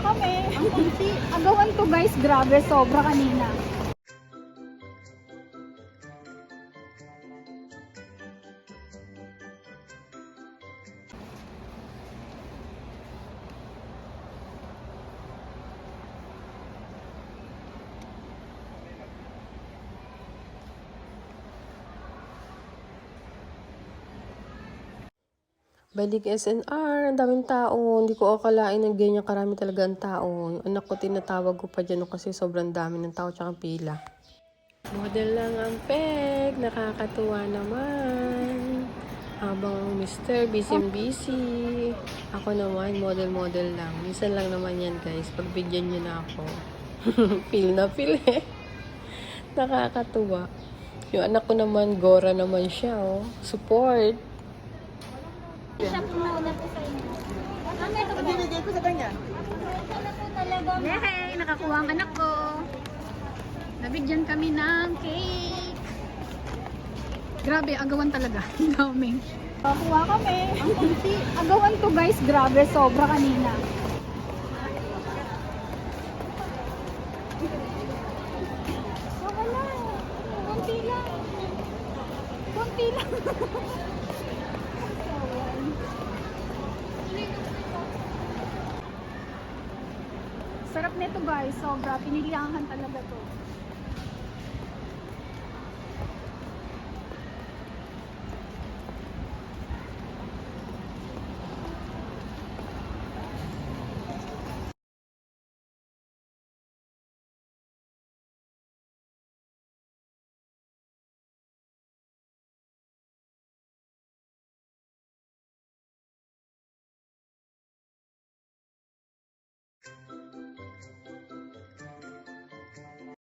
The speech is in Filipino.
kami. Ang kunti. Agawan to guys, grabe, sobra kanina. Balik SNR, ang daming tao. Hindi ko akalain na ganyan karami talaga ang tao. Anak ko tinatawag ko pa dyan kasi sobrang dami ng tao tsaka pila. Model lang ang peg, nakakatuwa naman. Habang Mr. busy busy. Ako naman, model-model lang. Minsan lang naman yan guys, pagbigyan nyo na ako. feel na feel eh. Nakakatuwa. Yung anak ko naman, Gora naman siya oh. Support. Siya po nauna po sa inyo. Ano ito po? Binigay ko sa kanya. Ano po talaga? Hey, nakakuha ang anak ko. Nabigyan kami ng cake. Grabe, agawan talaga. Ang dami. Nakakuha kami. Ang kunti. Agawan to guys, grabe, sobra kanina. Kunti lang. Kunti lang. Sarap nito guys, sobra. Pinilihangan talaga to.